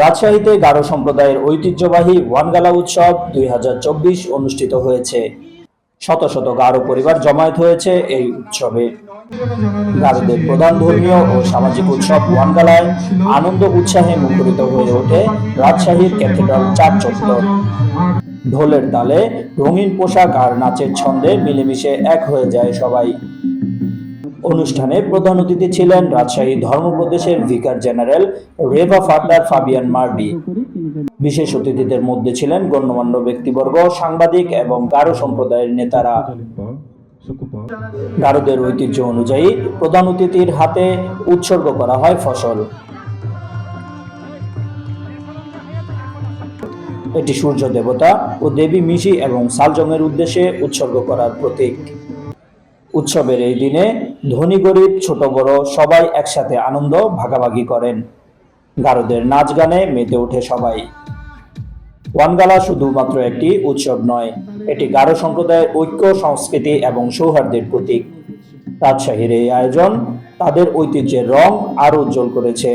রাজশাহীতে গারো সম্প্রদায়ের ঐতিহ্যবাহী ওয়ানগালা উৎসব দুই অনুষ্ঠিত হয়েছে। শত শত গারো পরিবার জমায়েত হয়েছে এই উৎসবে। গারোদের প্রধান ধর্মীয় ও সামাজিক উৎসব ওয়ানগালায় আনন্দ উৎসাহে মুখরিত হয়ে ওঠে রাজশাহীর ক্যাথেড্রাল চার চত্বর। ঢোলের তালে রঙিন পোশাক আর নাচের ছন্দে মিলেমিশে এক হয়ে যায় সবাই। অনুষ্ঠানে প্রধান অতিথি ছিলেন রাজশাহী ধর্মপ্রদেশের vicar general রেভা father Fabian Mardi. বিশেষ অতিথিদের মধ্যে ছিলেন গণ্যমান্য ব্যক্তিবর্গ, সাংবাদিক এবং গারো সম্প্রদায়ের নেতারা। গারোদের ঐতিহ্য অনুযায়ী প্রধান অতিথির হাতে উৎসর্গ করা হয় ফসল। এটি সূর্য দেবতা ও দেবী মিশি এবং সালজমের উদ্দেশ্যে উৎসর্গ করার প্রতীক। উৎসবের এই দিনে ধনী গরিব, ছোট বড় সবাই একসাথে আনন্দ ভাগাভাগি করেন। গারদের নাচ গানে মেতে ওঠে সবাই। ওয়ানগালা শুধুমাত্র একটি উৎসব নয়, এটি গারো সম্প্রদায়ের ঐক্য, সংস্কৃতি এবং সৌহার্দ্যের প্রতীক। রাজশাহীর এই আয়োজন তাদের ঐতিহ্যের রং আরও উজ্জ্বল করেছে।